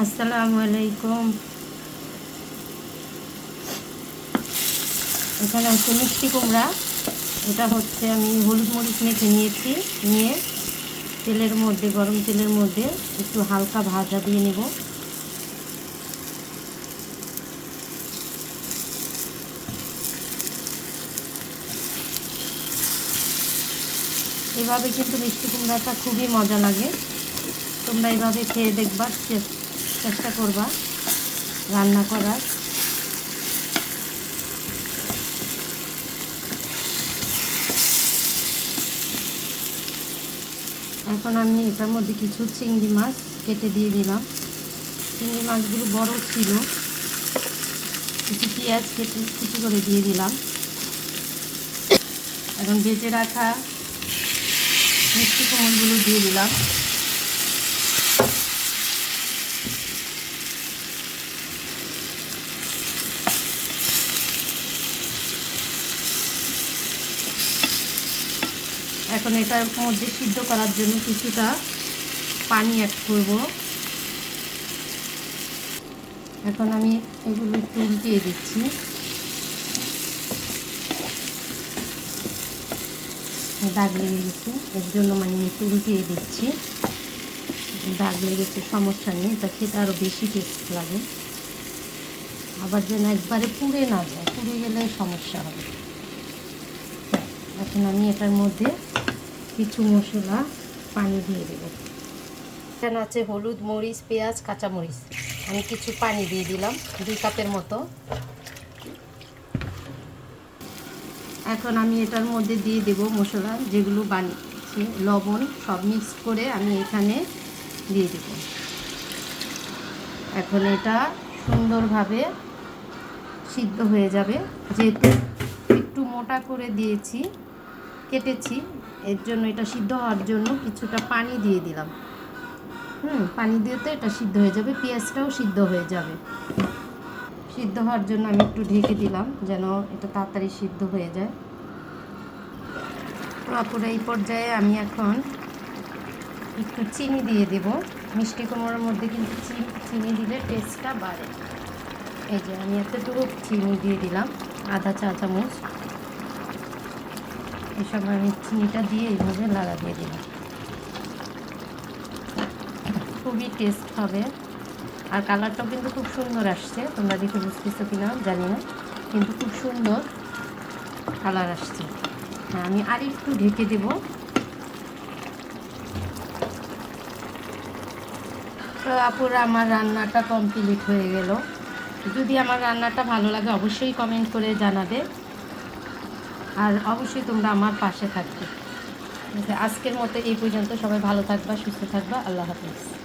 আসসালামু আলাইকুম। এখানে হচ্ছে মিষ্টি কুমড়া। এটা হচ্ছে আমি হলুদ মরিচ মেখে নিয়েছি, নিয়ে তেলের মধ্যে, গরম তেলের মধ্যে একটু হালকা ভাজা দিয়ে নেব। এভাবে কিন্তু মিষ্টি কুমড়াটা খুবই মজা লাগে। তোমরা এভাবে খেয়ে দেখবা চে- চেষ্টা করবা রান্না করার। এখন আমি এটার মধ্যে কিছু চিংড়ি মাছ কেটে দিয়ে দিলাম। চিংড়ি মাছগুলো বড় ছিল। কিছু পেঁয়াজ কেটে কুচি করে দিয়ে দিলাম। এখন বেঁচে রাখা মিষ্টি কুমড়গুলো দিয়ে দিলাম। এখন এটার মধ্যে সিদ্ধ করার জন্য কিছুটা পানি অ্যাড করব। এখন আমি এগুলো একটু উল্টিয়ে দিচ্ছি। দাগ লেগে গেছে, এর জন্য মানে একটু উল্টিয়ে দিচ্ছি। দাগ লেগেছে, সমস্যা নেই এটা খেতে আরও বেশি টেস্ট লাগে। আবার যেন একবারে পুড়ে না যায়, পুড়ে গেলে সমস্যা হবে। এখন আমি এটার মধ্যে কিছু মশলা পানি দিয়ে দেবো। এখানে আছে হলুদ মরিচ, পেঁয়াজ, কাঁচামরিচ। আমি কিছু পানি দিয়ে দিলাম, দুই কাপের মতো। এখন আমি এটার মধ্যে দিয়ে দেব মশলা, যেগুলো বানিয়েছি। লবণ সব মিক্স করে আমি এখানে দিয়ে দেব। এখন এটা সুন্দরভাবে সিদ্ধ হয়ে যাবে। যেহেতু একটু মোটা করে দিয়েছি কেটেছি। এর জন্য এটা সিদ্ধ হওয়ার জন্য কিছুটা পানি দিয়ে দিলাম। হুম, পানি দিয়ে তো এটা সিদ্ধ হয়ে যাবে, পেঁয়াজটাও সিদ্ধ হয়ে যাবে। সিদ্ধ হওয়ার জন্য আমি একটু ঢেকে দিলাম যেন এটা তাড়াতাড়ি সিদ্ধ হয়ে যায়। পুরো এই পর্যায়ে আমি এখন একটু চিনি দিয়ে দেব। মিষ্টি কুমড়োর মধ্যে কিন্তু চিনি চিনি দিলে টেস্টটা বাড়ে। এই যে আমি এতটুকু চিনি দিয়ে দিলাম আধা চা চামচ। এসব আমি চিনিটা দিয়ে এইভাবে লাগা দিয়ে দিলাম। খুবই টেস্ট হবে। আর কালারটাও কিন্তু খুব সুন্দর আসছে। তোমরা দেখে বুঝতেছো কিনা, জানি না। কিন্তু খুব সুন্দর কালার আসছে। হ্যাঁ আমি আর একটু ঢেকে দেব। তো আপুরা আমার রান্নাটা কমপ্লিট হয়ে গেল। যদি আমার রান্নাটা ভালো লাগে, অবশ্যই কমেন্ট করে জানাবে। আর অবশ্যই তোমরা আমার পাশে থাকবে। আজকের মতো এই পর্যন্ত। সবাই ভালো থাকবা, সুস্থ থাকবা। আল্লাহ হাফিজ।